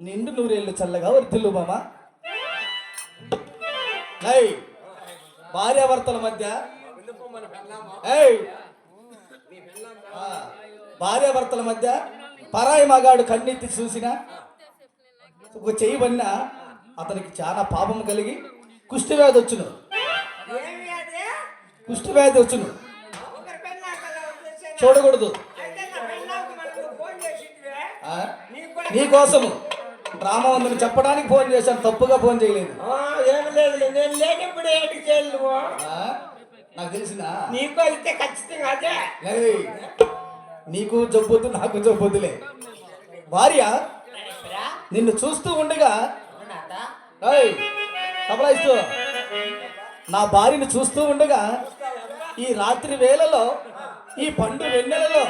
నిండు నూరేళ్ళు చల్లగా వర్తిల్లు ఏయ్ భార్యాభర్తల మధ్య. భార్యాభర్తల మధ్య పరాయి మగాడు కన్నెత్తి చూసినా ఒక చెయ్యి వన్నా అతనికి చాలా పాపం కలిగి కుష్ఠవ్యాధి వచ్చును అది? కుష్ఠవ్యాధి వచ్చును ఒకరి పెళ్ళాకలా వచ్చేసేనా? చూడకూడదు. అయితే డ్రామా ఉందని చెప్పడానికి ఫోన్ చేశాను తప్పుగా ఫోన్ చేయలేదు. ఏమి లేదు నేను లేనప్పుడు ఏంటి చేయాలి నువ్వు ఆ? నాకు తెలిసినా. నీకు అయితే ఖచ్చితంగా అదే. నీకు జబ్బొద్దు నాకు జబ్బొద్దులే. భార్య నిన్ను చూస్తూ ఉండగా తబలాయిస్తూ నా భార్యను చూస్తూ ఉండగా ఈ రాత్రి వేళలో ఈ పండు వెన్నెలలో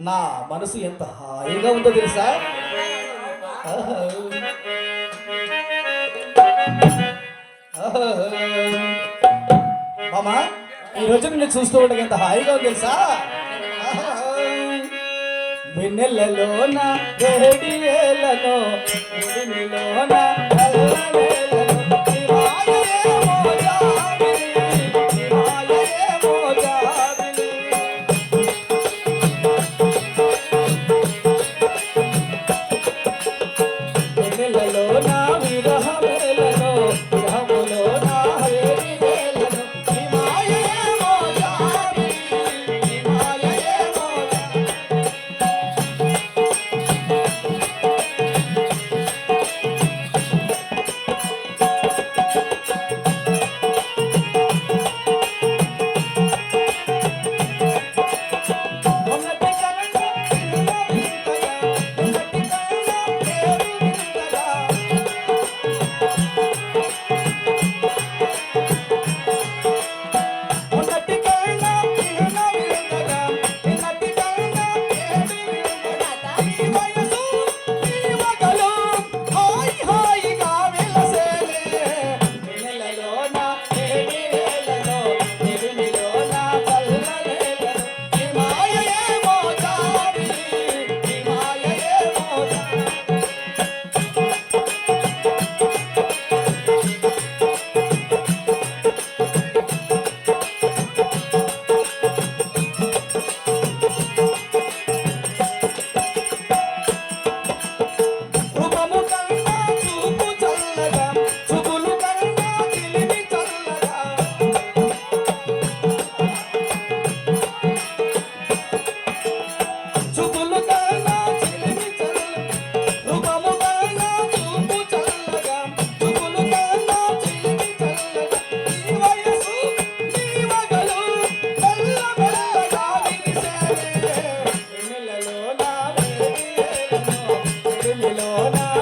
నా మనసు ఎంత హాయిగా ఉందో తెలుసా. మామా ఈ రోజు నిన్ను చూస్తూ ఉండగా ఎంత హాయిగా తెలుసా? వెన్నెలలోన వేడి వేలలో వెన్నెలలోన la